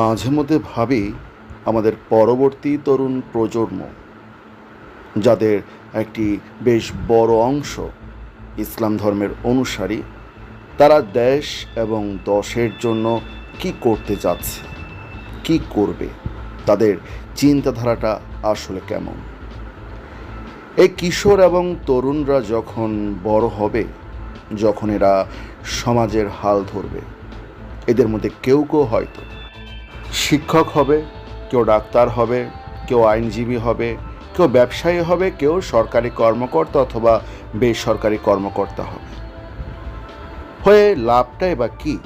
মাঝে মধ্যে ভাবি আমাদের পরবর্তী তরুণ প্রজন্ম, যাদের একটি বেশ বড় অংশ ইসলাম ধর্মের অনুসারী, তারা দেশ এবং দশের জন্য কি করতে যাচ্ছে, কি করবে, তাদের চিন্তাধারাটা আসলে কেমন? এই কিশোর এবং তরুণরা যখন বড় হবে, যখন এরা সমাজের হাল ধরবে, এদের মধ্যে কেউ কেউ হয়তো শিক্ষক হবে, কেউ ডাক্তার হবে, কেউ আইনজীবী হবে, কেউ ব্যবসায়ী হবে, কেউ সরকারি কর্মকর্তা অথবা বেসরকারি কর্মকর্তা হবে। হয়ে লাভটাই বা কী?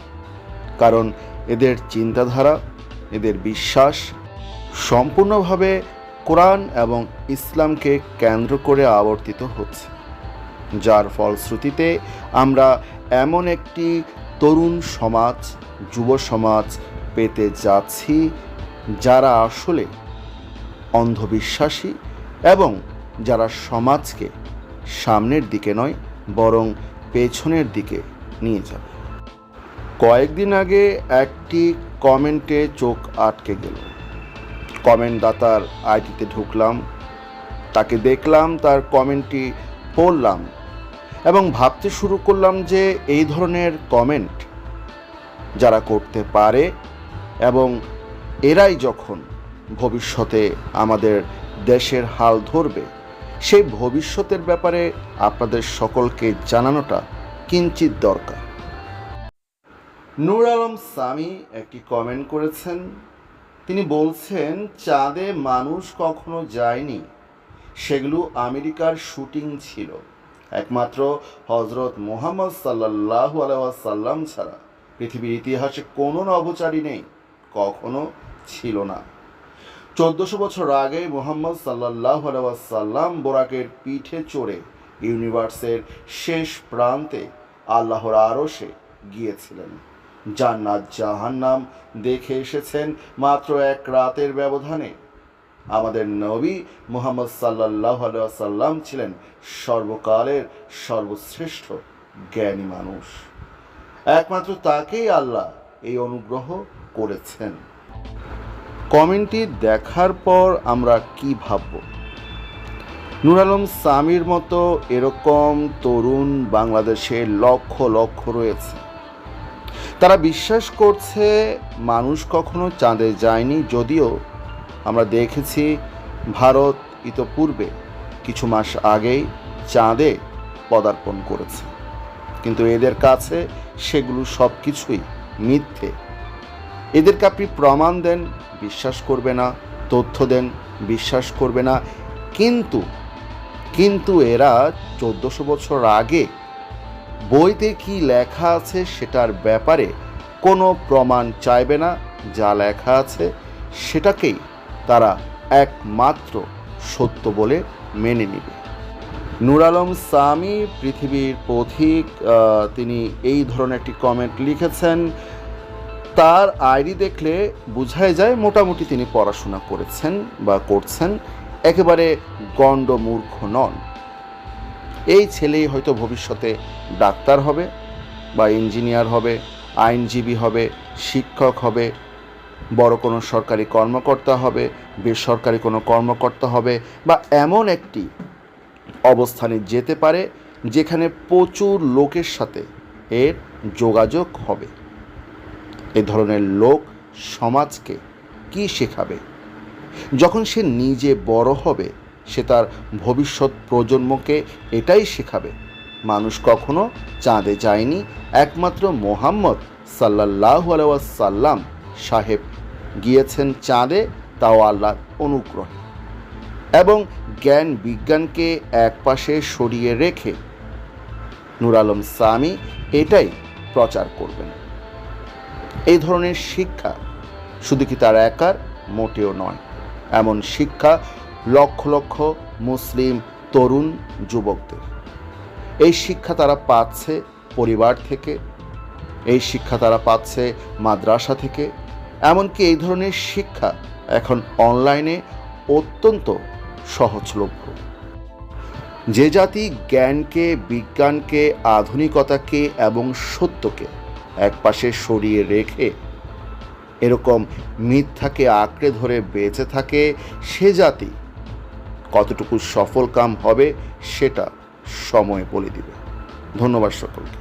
কারণ এদের চিন্তাধারা, এদের বিশ্বাস সম্পূর্ণভাবে কোরআন এবং ইসলামকে কেন্দ্র করে আবর্তিত হচ্ছে। যার ফলশ্রুতিতে আমরা এমন একটি তরুণ সমাজ, যুব সমাজ পেতে যাচ্ছি যারা আসলে অন্ধবিশ্বাসী এবং যারা সমাজকে সামনের দিকে নয়, বরং পেছনের দিকে নিয়ে যাবে। কয়েকদিন আগে একটি কমেন্টে চোখ আটকে গেল। কমেন্ট দাতার আইডিতে ঢুকলাম, তাকে দেখলাম, তার কমেন্টটি পড়লাম এবং ভাবতে শুরু করলাম যে এই ধরনের কমেন্ট যারা করতে পারে এবং এরাই যখন ভবিষ্যতে আমাদের দেশের হাল ধরবে, সেই ভবিষ্যতের ব্যাপারে আপনাদের সকলকে জানানোটা কিঞ্চিত দরকার। নূর আলম সামি একটি কমেন্ট করেছেন। তিনি বলছেন, চাঁদে মানুষ কখনো যায়নি। সেগুলো আমেরিকার শুটিং ছিল। একমাত্র হজরত মোহাম্মদ সাল্লাহ আলাইসাল্লাম ছাড়া পৃথিবীর ইতিহাসে কোনো নভোচারী নেই। কখনো ছিল না। চোদ্দশো বছর আগে মোহাম্মদ সাল্লাহ সাল্লাম বোরাকের পিঠে চড়ে ইউনিভার্সের শেষ প্রান্তে আল্লাহর আরশে গিয়েছিলেন জান্নাত জাহান্নাম দেখে এসেছেন মাত্র এক রাতের ব্যবধানে। আমাদের নবী মুহাম্মদ সাল্লাহ সাল্লাম ছিলেন সর্বকালের সর্বশ্রেষ্ঠ জ্ঞানী মানুষ। একমাত্র তাকেই আল্লাহ এই অনুগ্রহ করেছেন। কমেন্টটি দেখার পর আমরা কি ভাবব? নুর আলম সামির মতো এরকম তরুণ বাংলাদেশে লক্ষ লক্ষ রয়েছে। তারা বিশ্বাস করছে মানুষ কখনো চাঁদে যায়নি, যদিও আমরা দেখেছি ভারত ইতপূর্বে কিছু মাস আগেই চাঁদে পদার্পণ করেছে। কিন্তু এদের কাছে সেগুলো সব কিছুই মিথ্যে। এদেরকে আপনি প্রমাণ দেন, বিশ্বাস করবে না, তথ্য দেন, বিশ্বাস করবে না। কিন্তু কিন্তু এরা চোদ্দোশো বছর আগে বইতে কি লেখা আছে সেটার ব্যাপারে কোনো প্রমাণ চাইবে না, যা লেখা আছে সেটাকেই তারা একমাত্র সত্য বলে মেনে নেবে। নুর আলম সামি, পৃথিবীর পথিক তিনি এই ধরনের একটি কমেন্ট লিখেছেন। তার আইডি দেখলে বোঝাই যায় মোটামুটি তিনি পড়াশোনা করেছেন বা করছেন, একেবারে গণ্ড মূর্খ নন। এই ছেলেই হয়তো ভবিষ্যতে ডাক্তার হবে বা ইঞ্জিনিয়ার হবে, আইনজীবী হবে, শিক্ষক হবে, বড় কোনো সরকারি কর্মকর্তা হবে, বেসরকারি কোনো কর্মকর্তা হবে বা এমন একটি অবস্থানে যেতে পারে যেখানে প্রচুর লোকের সাথে এর যোগাযোগ হবে। এ ধরনের লোক সমাজকে কি শেখাবে? যখন সে নিজে বড় হবে, সে তার ভবিষ্যৎ প্রজন্মকে এটাই শেখাবে। মানুষ কখনো চাঁদে যায়নি, একমাত্র মোহাম্মদ সাল্লাহ সাল্লাম সাহেব গিয়েছেন চাঁদে তাও আল্লাহর অনুগ্রহে। এবং জ্ঞান বিজ্ঞানকে একপাশে সরিয়ে রেখে নূর আলম সামি এটাই প্রচার করবেন। এই ধরনের শিক্ষা, শুধু কি তার একার? মোটেও নয়। এমন শিক্ষা লক্ষ লক্ষ মুসলিম তরুণ যুবকদের। এই শিক্ষা তারা পাচ্ছে পরিবার থেকে, এই শিক্ষা তারা পাচ্ছে মাদ্রাসা থেকে। এমনকি এই ধরনের শিক্ষা এখন অনলাইনে অত্যন্ত সহজলভ্য। যে জাতি জ্ঞানকে, বিজ্ঞানকে, আধুনিকতাকে এবং সত্যকে একপাশে সরিয়ে রেখে এরকম মিথ্যাকে আঁকড়ে ধরে বেঁচে থাকে সে জাতি। কতটুকু সফল কাম হবে সেটা সময় বলে দিবে। ধন্যবাদ সকলকে।